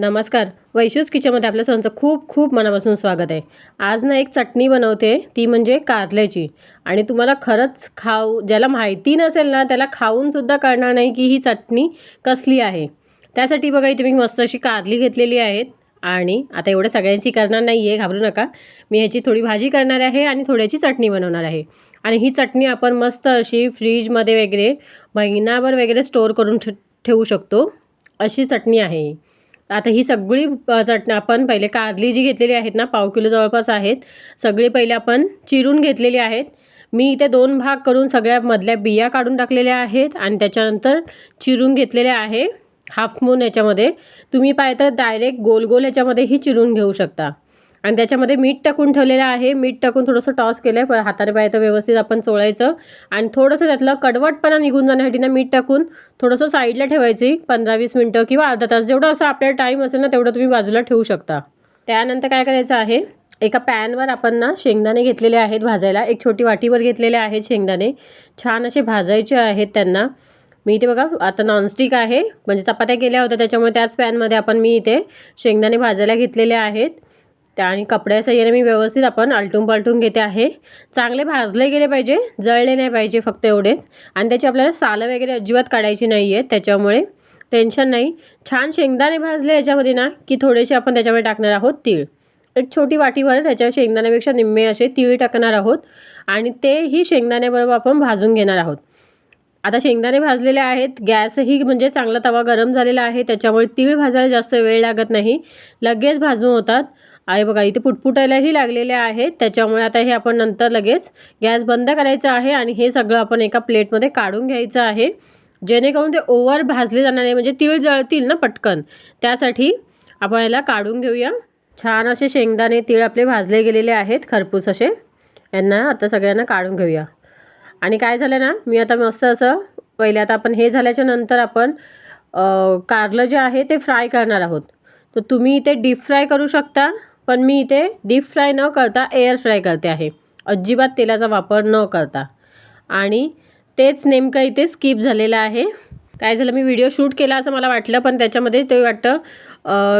नमस्कार. वैशूज किचनमध्ये आपल्या सर्वांचं खूप खूप मनापासून स्वागत आहे. आज ना एक चटणी बनवते ती म्हणजे कारल्याची. आणि तुम्हाला खरंच खाऊ ज्याला माहिती नसेल ना त्याला खाऊनसुद्धा कळणार नाही की ही चटणी कसली आहे. त्यासाठी बघा इथे मी मस्त अशी कारली घेतलेली आहेत. आणि आता एवढं सगळ्यांची करणार नाही आहे घाबरू नका. मी ह्याची थोडी भाजी करणार आहे आणि थोड्याची चटणी बनवणार आहे. आणि ही चटणी आपण मस्त अशी फ्रीजमध्ये वगैरे महिनाभर वगैरे स्टोअर करून ठे ठेवू शकतो. अशी चटणी आहे ही. आता ही सगळी चटणी आपण पहिले कारली जी घेतलेली आहेत ना पाव किलो जवळपास आहेत सगळी पहिले आपण चिरून घेतलेली आहेत. मी इथे दोन भाग करून सगळ्या मधल्या बिया काढून टाकलेल्या आहेत आणि त्याच्यानंतर चिरून घेतलेल्या आहे हाफ मून याच्यामध्ये. तुम्ही पाहिजे तर डायरेक्ट गोल गोल ह्याच्यामध्येही चिरून घेऊ शकता. आणि त्याच्यामध्ये मीठ टाकून ठेवलेलं आहे. मीठ टाकून थोडंसं टॉस केलं आहे हाताने पाहिजे तर व्यवस्थित आपण चोळायचं. आणि थोडंसं त्यातलं कडवटपणा निघून जाण्यासाठी ना मीठ टाकून थोडंसं साईडला ठेवायची. पंधरा वीस मिनटं किंवा अर्धा तास. जेवढं असं आपल्याला टाईम असेल ना तेवढं तुम्ही बाजूला ठेवू शकता. त्यानंतर काय करायचं आहे? एका पॅनवर आपण ना शेंगदाणे घेतलेले आहेत भाजायला. एक छोटी वाटीवर घेतलेले आहेत शेंगदाणे. छान असे भाजायचे आहेत त्यांना. मी इथे बघा आता नॉनस्टिक आहे. म्हणजे चपात्या केल्या होत्या त्याच्यामुळे त्याच पॅनमध्ये आपण मी इथे शेंगदाणे भाजायला घेतलेले आहेत. त्या आणि कपड्या सहाय्याने मी व्यवस्थित आपण आलटून पालटून घेते आहे. चांगले भाजले गेले पाहिजे जळले नाही पाहिजे फक्त एवढेच. आणि त्याची आपल्याला सालं वगैरे अजिबात काढायची नाही आहेत त्याच्यामुळे टेन्शन नाही. छान शेंगदाणे भाजले याच्यामध्ये ना की थोडेसे आपण त्याच्यामध्ये टाकणार आहोत तीळ. एक छोटी वाटीवर त्याच्या शेंगदाण्यापेक्षा निम्मे असे तीळ टाकणार आहोत. आणि तेही शेंगदाण्याबरोबर आपण भाजून घेणार आहोत. आता शेंगदाणे भाजलेले आहेत गॅसही म्हणजे चांगला तवा गरम झालेला आहे त्याच्यामुळे तीळ भाजायला जास्त वेळ लागत नाही. लगेच भाजून होतात. आहे बघा इथे पुटपुटायलाही लागलेले आहेत. त्याच्यामुळे आता हे आपण नंतर लगेच गॅस बंद करायचा आहे आणि हे सगळं आपण एका प्लेटमध्ये काढून घ्यायचं आहे. जेणेकरून ते ओव्हर भाजले जाणार नाही म्हणजे तीळ जळतील ना पटकन. त्यासाठी आपण याला काढून घेऊया. छान असे शेंगदाणे तीळ आपले भाजले गेलेले आहेत खरपूस असे. यांना आता सगळ्यांना काढून घेऊया. आणि काय झालं ना मी आता मस्त असं पहिले आता आपण हे झाल्याच्यानंतर आपण कारलं जे आहे ते फ्राय करणार आहोत. तर तुम्ही इथे डीप फ्राय करू शकता. पण मी इथे डीप फ्राय न करता एअर फ्राय करते आहे. अजिबात तेलाचा वापर न करता. आणि तेच नेमकं इथे स्किप झालेलं आहे. काय झालं मी व्हिडिओ शूट केला असं मला वाटलं पण त्याच्यामध्ये ते वाटतं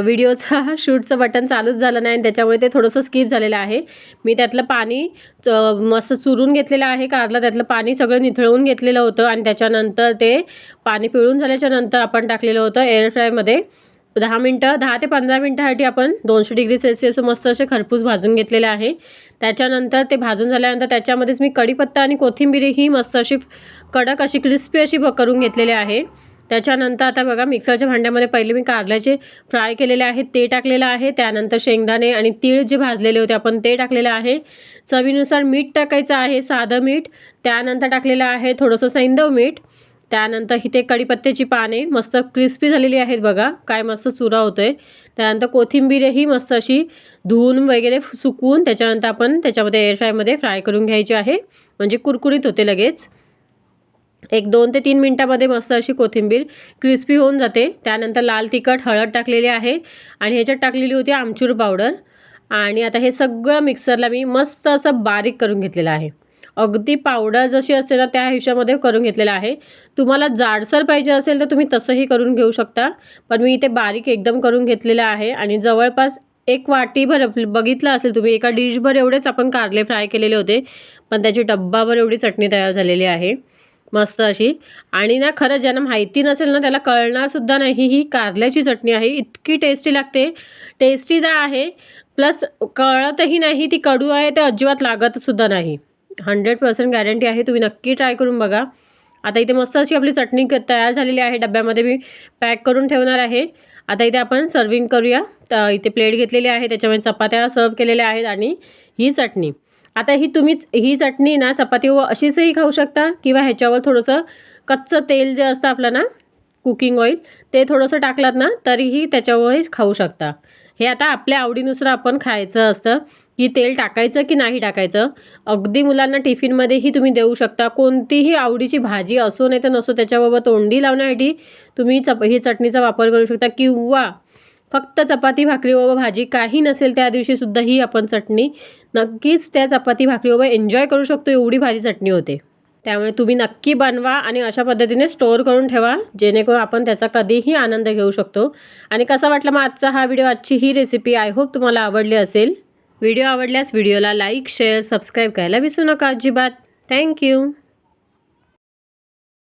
व्हिडिओचा शूटचं बटन चालूच झालं नाही आणि त्याच्यामुळे ते थोडंसं स्किप झालेलं आहे. मी त्यातलं पाणी च- मस्त चुरून घेतलेलं आहे कारलं त्यातलं पाणी सगळं निथळवून घेतलेलं होतं आणि त्याच्यानंतर ते पाणी पिळून झाल्याच्यानंतर आपण टाकलेलं होतं एअर फ्रायमध्ये. दहा मिनटं दहा ते पंधरा मिनटासाठी आपण दोनशे डिग्री सेल्सिअस मस्त असे खरपूस भाजून घेतलेले आहे. त्याच्यानंतर ते भाजून झाल्यानंतर त्याच्यामध्येच मी कढीपत्ता आणि कोथिंबीरही मस्त अशी कडक अशी क्रिस्पी अशी भ करून घेतलेली आहे. त्याच्यानंतर आता बघा मिक्सरच्या भांड्यामध्ये पहिले मी कारल्याचे फ्राय केलेले आहेत ते टाकलेलं आहे. त्यानंतर शेंगदाणे आणि तीळ जे भाजलेले होते आपण ते टाकलेलं आहे. चवीनुसार मीठ टाकायचं आहे साधं मीठ. त्यानंतर टाकलेलं आहे थोडंसं सैंदव मीठ. त्यानंतर इथे कढीपत्त्याची पाने मस्त क्रिस्पी झालेली आहेत बघा. काय मस्त चुरा होतो आहे त्यानंतर कोथिंबीरही मस्त अशी धुवून वगैरे सुकवून त्याच्यानंतर आपण त्याच्यामध्ये एअर फ्रायमध्ये फ्राय करून घ्यायची आहे. म्हणजे कुरकुरीत होते लगेच. एक दोन ते तीन मिनटामध्ये मस्त अशी कोथिंबीर क्रिस्पी होऊन जाते. त्यानंतर लाल तिखट हळद टाकलेली आहे. आणि ह्याच्यात टाकलेली होती आमचूर पावडर आणि आता हे सगळं मिक्सरला मी मस्त असं बारीक करून घेतलेलं आहे. अगदी पावडर जशी असते ना त्या हिशोबामध्ये करून घेतलेलं आहे. तुम्हाला जाडसर पाहिजे असेल तर तुम्ही तसंही करून घेऊ शकता. पण मी इथे बारीक एकदम करून घेतलेलं आहे आणि जवळपास एक वाटीभर बघितलं असेल तुम्ही एका डिशभर एवढेच आपण कारले फ्राय केलेले होते. पण त्याची डब्बाभर एवढी चटणी तयार झालेली आहे. मस्त अशी. आणि ना खरं ज्यांना माहिती नसेल ना त्याला कळणारसुद्धा नाही. ही कारल्याची चटणी आहे. इतकी टेस्टी लागते. टेस्टी तर आहे. प्लस कळतही नाही ती कडू आहे ते अजिबात लागतसुद्धा नाही. हंड्रेड पर्सेंट गॅरंटी आहे तुम्ही नक्की ट्राय करून बघा. आता इथे मस्त अशी आपली चटणी क- तयार झालेली आहे डब्यामध्ये मी पॅक करून ठेवणार आहे. आता इथे आपण सर्विंग करूया. तर इथे प्लेट घेतलेली आहे त्याच्यामध्ये चपात्या सर्व केलेल्या आहेत आणि ही चटणी. आता ही तुम्हीच ही चटणी ना चपातीवर अशीचही खाऊ शकता किंवा ह्याच्यावर थोडंसं कच्चं तेल जे असतं आपलं ना कुकिंग ऑइल ते थोडंसं टाकलात ना तरीही त्याच्यावरही खाऊ शकता. हे आता आपल्या आवडीनुसार आपण खायचं असतं. की तेल टाकायचं की नाही टाकायचं? अगदी मुलांना टिफिनमध्येही तुम्ही देऊ शकता. कोणतीही आवडीची भाजी असो नाही तर नसो त्याच्याबरोबर तोंडी लावण्यासाठी तुम्ही चप ही चटणीचा वापर करू शकता. किंवा फक्त चपाती भाकरी व भाजी काही नसेल त्या दिवशीसुद्धा ही आपण चटणी नक्कीच त्या चपाती भाकरी व एन्जॉय करू शकतो एवढी भाजी चटणी होते. त्यामुळे तुम्ही नक्की बनवा आणि अशा पद्धतीने स्टोअर करून ठेवा जेणेकरून आपण त्याचा कधीही आनंद घेऊ शकतो. आणि कसा वाटला मग आजचा हा व्हिडिओ? आजची ही रेसिपी आय होप तुम्हाला आवडली असेल. व्हिडिओ आवडल्यास व्हिडिओला लाईक शेअर सबस्क्राईब करायला विसरू नका अजिबात. थँक्यू